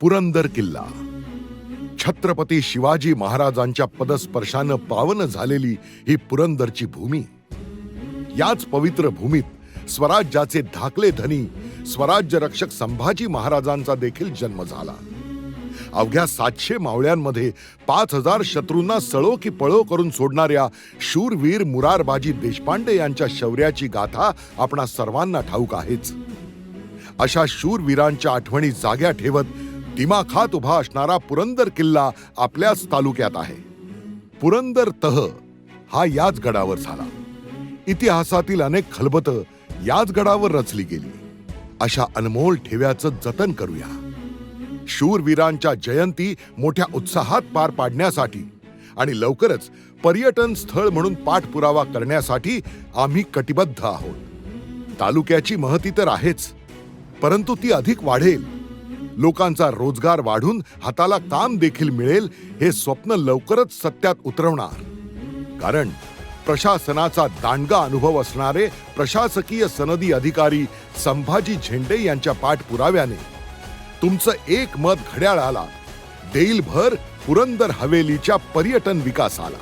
पुरंदर किल्ला. छत्रपती शिवाजी महाराजांच्या पदस्पर्शानं पावन झालेली ही पुरंदरची भूमी. याच पवित्र भूमीत स्वराज्याचे धाकले धनी स्वराज्य रक्षक संभाजी महाराजांचा देखील जन्म झाला. अवघ्या सातशे मावळ्यांमध्ये पाच हजार शत्रूंना सळो की पळो करून सोडणाऱ्या शूरवीर मुरारबाजी देशपांडे यांच्या शौर्याची गाथा आपणा सर्वांना ठाऊक आहेच. अशा शूरवीरांच्या आठवणी जाग्या ठेवत दिमाखात उभा असणारा पुरंदर किल्ला आपल्याच तालुक्यात आहे. पुरंदर तह हा याच गडावर झाला. इतिहासातील अनेक खलबत याच गडावर रचली गेली. अशा अनमोल ठेव्याचं जतन करूया. शूरवीरांच्या जयंती मोठ्या उत्साहात पार पाडण्यासाठी आणि लवकरच पर्यटन स्थळ म्हणून पाठपुरावा करण्यासाठी आम्ही कटिबद्ध आहोत. तालुक्याची महती तर आहेच परंतु ती अधिक वाढेल. लोकांचा रोजगार वाढून हाताला काम देखील मिळेल हे स्वप्न लवकरच सत्यात उतरवणार. कारण प्रशासनाचा दांडगा अनुभव असणारे प्रशासकीय सनदी अधिकारी संभाजी झेंडे यांच्या पाठपुराव्याने तुमचं एक मत घड्याळाला देईल भर पुरंदर हवेलीच्या पर्यटन विकासाला.